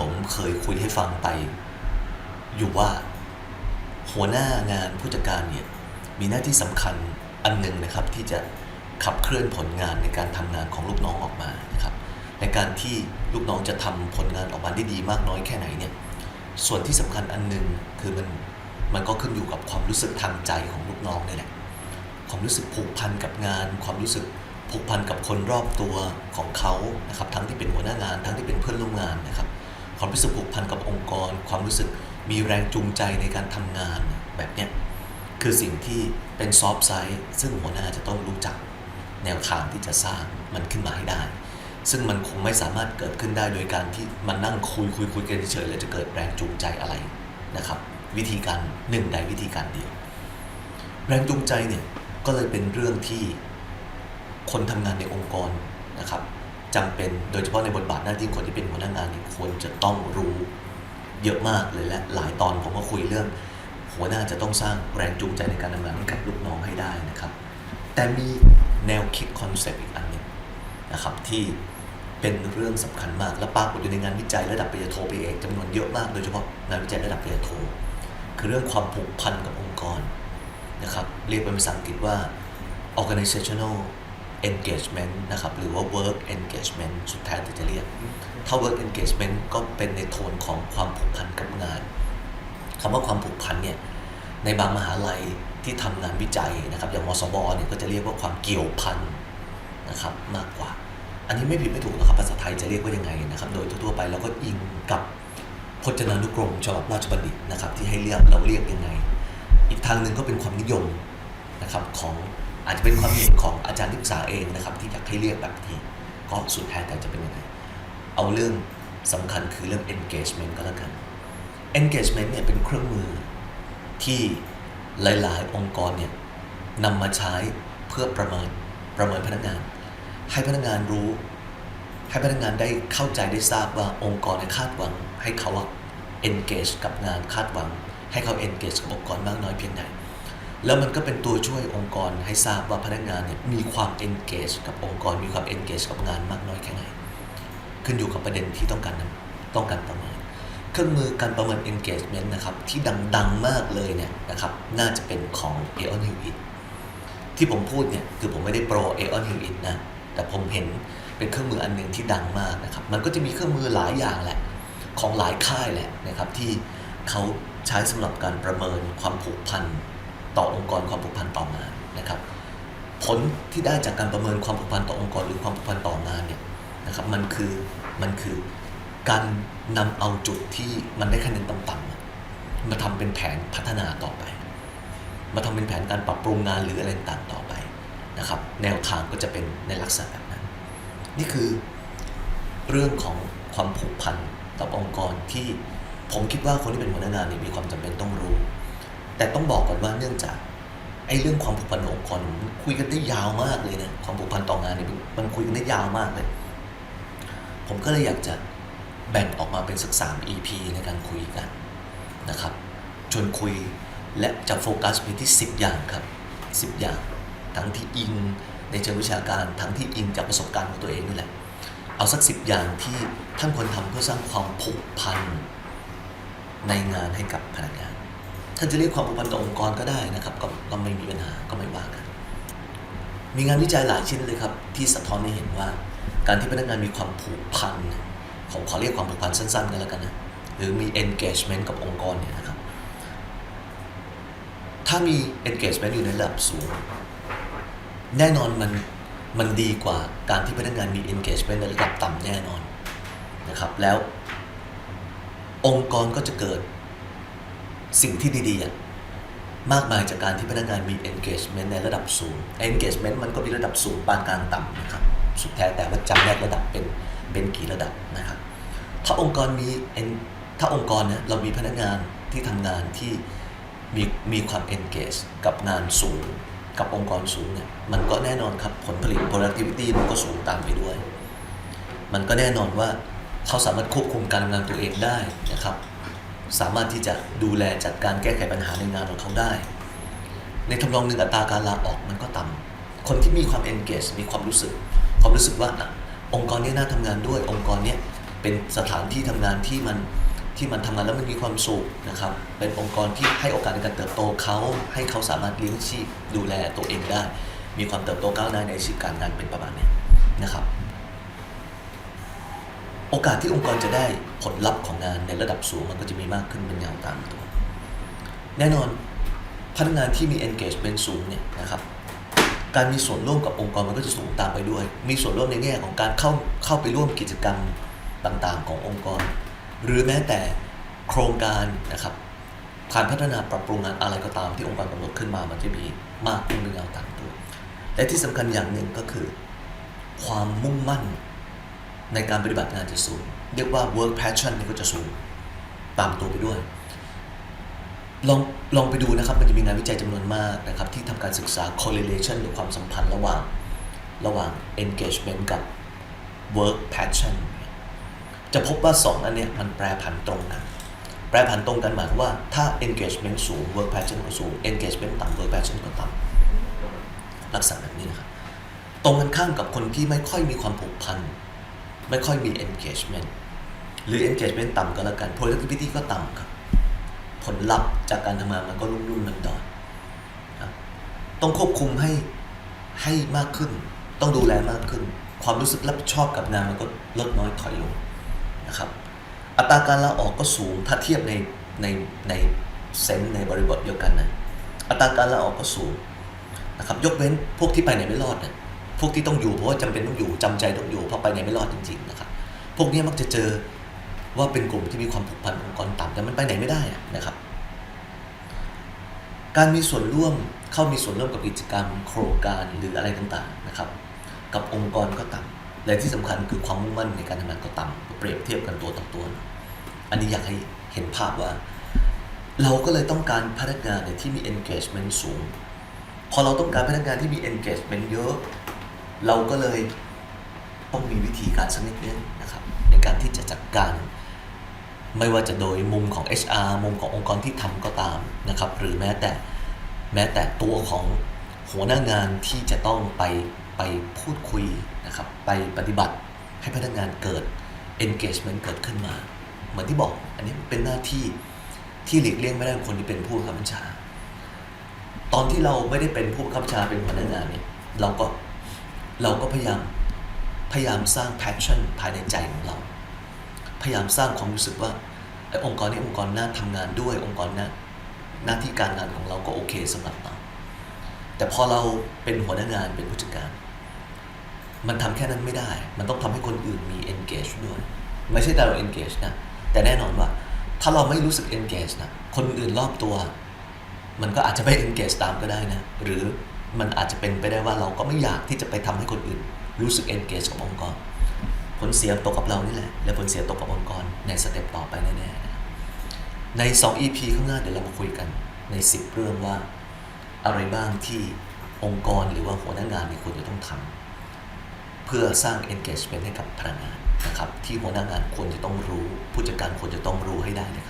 ผมเคยคุยให้ฟังไป อยู่ว่า หัวหน้างานผู้จัดการเนี่ยมีหน้าที่สำคัญอันหนึ่งนะครับ ที่จะขับเคลื่อนผลงานในการทำงานของลูกน้องออกมานะครับในการที่ลูกน้องจะทำผลงานออกมาได้ดีมากน้อยแค่ไหนเนี่ยส่วนที่สำคัญอันหนึ่งคือมันมันก็ขึ้นอยู่กับความรู้สึกทางใจของลูกน้องนี่แหละความรู้สึกผูกพันกับงาน ความรู้สึกผูกพันกับคนรอบตัวของเขานะครับ ทั้งที่เป็นหัวหน้างาน ทั้งที่เป็นเพื่อนร่วมงานนะครับ ความรู้สึกผูกพันกับองค์กร ความรู้สึกมีแรงจูงใจในการทำงานแบบเนี้ยคือสิ่งที่เป็นซอฟต์ไซด์ซึ่งหัวหน้าจะต้องรู้จักแนวทางที่จะสร้างมันขึ้นมาให้ได้ ซึ่งมันคงไม่สามารถเกิดขึ้นได้โดยการที่มันนั่งคุยคุยคุยกันเฉยๆแล้วจะเกิดแรงจูงใจอะไรนะครับ วิธีการหนึ่งใดวิธีการเดียว แรงจูงใจเนี่ยก็เลยเป็นเรื่องที่คนทำงานในองค์กรนะครับ จำเป็นโดยเฉพาะในบทบาทหน้าที่คนที่เป็นหัวหน้างานเนี่ยควรจะต้องรู้เยอะมากเลยและหลายตอนผมก็คุยเรื่อง หัวหน้าจะต้องสร้างแรงจูงใจในการทำงานให้กับลูกน้องให้ได้นะครับ แต่มีแนวคิดคอนเซปต์อีกอันหนึ่งนะครับที่เป็นเรื่องสำคัญมากและปรากฏอยู่ในงานวิจัยระดับปริญญาโทปริญญาเอกจำนวนเยอะมากโดยเฉพาะงานวิจัยระดับปริญญาโทคือเรื่องความผูกพันกับองค์กรนะครับเรียกเป็นภาษาอังกฤษว่า organizational engagement นะครับ หรือว่า work engagement สุดท้ายที่จะเรียก ถ้า work engagement ก็เป็นในโทนของความผูกพันกับงานคำว่าความผูกพันเนี่ย ในบางมหาลัยที่ทำงานวิจัยนะครับ อย่างมสบเนี่ยก็จะเรียกว่าความเกี่ยวพันนะครับมากกว่า อันนี้ไม่ผิดไม่ถูกนะครับ ภาษาไทยจะเรียกว่ายังไงนะครับ โดยทั่วๆไปเราก็อิงกับพจนานุกรมฉบับราชบัณฑิตนะครับที่ให้เรียกเราเรียกยังไง อีกทางหนึ่งก็เป็นความนิยมนะครับของ อาจจะเป็นความเห็นของอาจารย์ที่ปรึกษาเองนะครับ ที่อยากให้เรียกแบบนี้ก็สุดแท้แต่จะเป็นยังไง เอาเรื่องสำคัญคือเรื่อง engagement ก็แล้วกัน engagement เนี่ยเป็นเครื่องมือที่หลาย ๆ องค์กรเนี่ยนำมาใช้เพื่อประเมินประเมินพนักงาน ให้พนักงานรู้ ให้พนักงานได้เข้าใจได้ทราบว่าองค์กรคาดหวัง ให้เขา engage กับงานคาดหวัง ให้เขา engage กับองค์กรมากน้อยเพียงใด แล้วมันก็เป็นตัวช่วยองค์กรให้ทราบว่าพนักงานเนี่ยมีความ engage กับองค์กร มีความ engage กับงานมากน้อยแค่ไหน ขึ้นอยู่กับประเด็นที่ต้องการนต้องการประเมินเครื่องมือการประเมิน engagement นะครับที่ดังๆมากเลยเนี่ยนะครับน่าจะเป็นของ a o n Hewitt ที่ผมพูดเนี่ยคือผมไม่ได้โปร a o n Hewitt นะแต่ผมเห็นเป็นเครื่องมืออันหนึ่งที่ดังมากนะครับมันก็จะมีเครื่องมือหลายอย่างแหละของหลายค่ายแหละนะครับที่เขาใช้สำหรับการประเมินความผูกพัน ต่อองค์กรความผูกพันต่องานนะครับ ผลที่ได้จากการประเมินความผูกพันต่อองค์กรหรือความผูกพันต่องานเนี่ยนะครับมันคือมันคือการนำเอาจุดที่มันได้คะแนนต่ำๆมาทำเป็นแผนพัฒนาต่อไป มาทำเป็นแผนการปรับปรุงงานหรืออะไรต่างต่อไปนะครับ แนวทางก็จะเป็นในลักษณะแบบนั้น นี่คือเรื่องของความผูกพันกับองค์กรที่ผมคิดว่าคนที่เป็นหัวหน้างานเนี่ยมีความจำเป็นต้องรู้ แต่ต้องบอกก่อนว่าเนื่องจากไอ้เรื่องความผูกพันของค์กรมันคุยกันได้ยาวมากเลยนะความผูกพันต่องานเนี่ยมันคุยกันได้ยาวมากเลย ผมก็เลยอยากจะแบ่งออกมาเป็นสักสาม EP ในการคุยกันนะครับชวนคุยและจะโฟกัสไปที่ 10 อย่างครับ 10 อย่าง ทั้งที่อิงในเชิงวิชาการทั้งที่อิงจากประสบการณ์ของตัวเองนี่แหละ เอาสักสิบอย่างที่ท่านควรทำเพื่อสร้างความผูกพันในงานให้กับพนักงาน ท่านจะเรียกความผูกพันต่อองค์กรก็ได้นะครับก็ก็ไม่มีปัญหาก็ไม่ว่ากัน มีงานวิจัยหลายชิ้นเลยครับ ที่สะท้อนให้เห็นว่า การที่พนักงานมีความผูกพันผมขอเรียกความผูกพันสั้นๆกันแล้วกันนะหรือมี engagement กับองค์กรเนี่ยนะครับ ถ้ามี engagement อยู่ในระดับสูง แน่นอนมันมันดีกว่าการที่พนักงานมี engagement ในระดับต่ำแน่นอนนะครับ แล้วองค์กรก็จะเกิด สิ่งที่ดีๆมากมายจากการที่พนักงานมี engagement ในระดับสูง engagement มันก็มีระดับสูงปานกลางต่ำนะครับ สุดแท้แต่ว่าจำแนกระดับเป็นเป็นกี่ระดับนะครับ ถ้าองค์กรมีถ้าองค์กรเนี่ยเรามีพนักงานที่ทำงานที่มีมีความ engage กับงานสูง กับองค์กรสูงเนี่ยมันก็แน่นอนครับผลผลิต productivity มันก็สูงตามไปด้วย มันก็แน่นอนว่าเขาสามารถควบคุมการทำงานตัวเองได้นะครับ สามารถที่จะดูแลจัดการแก้ไขปัญหาในงานของเขาได้ ในทำนองหนึ่งอัตราการลาออกมันก็ต่ำคนที่มีความ engage มีความรู้สึก ความรู้สึกว่าองค์กรนี้น่าทำงานด้วย องค์กรนี้เป็นสถานที่ทำงานที่มันที่มันทำงานแล้วมันมีความสุขนะครับ เป็นองค์กรที่ให้โอกาสในการเติบโตเขา ให้เขาสามารถเลี้ยงชีพดูแลตัวเองได้ มีความเติบโตก้าวหน้าในอาชีพการงานเป็นประมาณนี้นะครับ โอกาสที่องค์กรจะได้ผลลัพธ์ของงานในระดับสูงมันก็จะมีมากขึ้นเป็นเงาตามตัว แน่นอนพนักงานที่มี engagement สูงเนี่ยนะครับการมีส่วนร่วมกับองค์กรมันก็จะสูงตามไปด้วย มีส่วนร่วมในแง่ของการเข้าเข้าไปร่วมกิจกรรมต่างๆ ขององค์กร หรือแม้แต่โครงการนะครับการพัฒนาปรับปรุงงานอะไรก็ตามที่องค์กรกำหนดขึ้นมา มันจะมีมากขึ้นเป็นเงาตามตัว และที่สำคัญอย่างหนึ่งก็คือ ความมุ่งมั่น ในการปฏิบัติงานจะสูง เรียกว่า work passion นี่ก็จะสูงตามตัวไปด้วย ลองลองไปดูนะครับ มันจะมีงานวิจัยจำนวนมากนะครับ ที่ทำการศึกษา correlation หรือความสัมพันธ์ระหว่าง ระหว่าง engagement กับ work passion จะพบว่า 2 อันเนี้ยมันแปรผันตรงกันแปรผันตรงกันหมายความว่าถ้า engagement สูง work passion ก็สูง engagement ต่ำ work passion ก็ต่ำลักษณะแบบนี้นะครับ ตรงกันข้ามกับคนที่ไม่ค่อยมีความผูกพัน ไม่ค่อยมี engagement หรือ engagement ต่ำก็แล้วกัน productivity ก็ต่ำครับ ผลลัพธ์จากการทำงานมันก็รุ่มรุ่มดอนดอนต้องควบคุมให้ให้มากขึ้น ต้องดูแลมากขึ้น ความรู้สึกรับผิดชอบกับงานมันก็ลดน้อยถอยลงนะครับ อัตราการลาออกก็สูงถ้าเทียบในในในเซนในบริบทเดียวกันนะ อัตราการลาออกก็สูงนะครับ ยกเว้นพวกที่ไปไหนไม่รอดเนี่ย พวกที่ต้องอยู่เพราะว่าจำเป็นต้องอยู่จำใจต้องอยู่เพราะไปไหนไม่รอดจริงๆนะครับพวกนี้มักจะเจอว่าเป็นกลุ่มที่มีความผูกพันองค์กรต่ำแต่มันไปไหนไม่ได้นะครับ การมีส่วนร่วมเข้ามีส่วนร่วมกับกิจกรรม โครงการหรืออะไรต่างๆนะครับ กับองค์กรก็ต่ำและที่สำคัญคือความมุ่งมั่นในการทำงานก็ต่ำเปรียบเทียบกันตัวต่อตัว อันนี้อยากให้เห็นภาพว่า เราก็เลยต้องการพนักงานที่มี engagement สูงพอเราต้องการพนักงานที่มี engagement เยอะ เราก็เลยต้องมีวิธีการสักนิดนึงนะครับในการที่จะจัดการ ไม่ว่าจะโดยมุมของ HR มุมขององค์กรที่ทำก็ตามนะครับหรือแม้แต่แม้แต่ตัวของหัวหน้างานที่จะต้องไปไปพูดคุยนะครับไปปฏิบัติให้พนักงานเกิด engagement เกิดขึ้นมา เหมือนที่บอก อันนี้เป็นหน้าที่ที่หลีกเลี่ยงไม่ได้คนที่เป็นผู้บังคับบัญชา ตอนที่เราไม่ได้เป็นผู้บังคับบัญชาเป็นหัวหน้างานเนี่ยเราก็ เราก็พยายามพยายามสร้าง passion ภายในใจของเรา พยายามสร้างความรู้สึกว่าไอ้องค์กรนี้องค์กรน่าทำงานด้วยองค์กรน่าหน้าที่การงานของเราก็โอเคสำหรับเราแต่พอเราเป็นหัวหน้างานเป็นผู้จัดการ มันทำแค่นั้นไม่ได้ มันต้องทำให้คนอื่นมี engage ด้วย ไม่ใช่แต่เรา engage นะ แต่แน่นอนว่า ถ้าเราไม่รู้สึก engage นะ คนอื่นรอบตัว มันก็อาจจะไม่ engage ตามก็ได้นะ หรือ มันอาจจะเป็นไปได้ว่าเราก็ไม่อยากที่จะไปทำให้คนอื่น รู้สึก engage กับองค์กร ผลเสียตกกับเรานี่แหละ และผลเสียตกกับองค์กรในสเต็ปต่อไปแน่ๆนะครับใน 2 EP ข้างหน้าเดี๋ยวเรามาคุยกันใน 10 เรื่องว่า อะไรบ้างที่องค์กรหรือว่าหัวหน้างานเนี่ยควรจะต้องทำเพื่อสร้าง engagement ให้กับพนักงานนะครับที่หัวหน้างานควรจะต้องรู้ ผู้จัดการควรจะต้องรู้ให้ได้นะครับ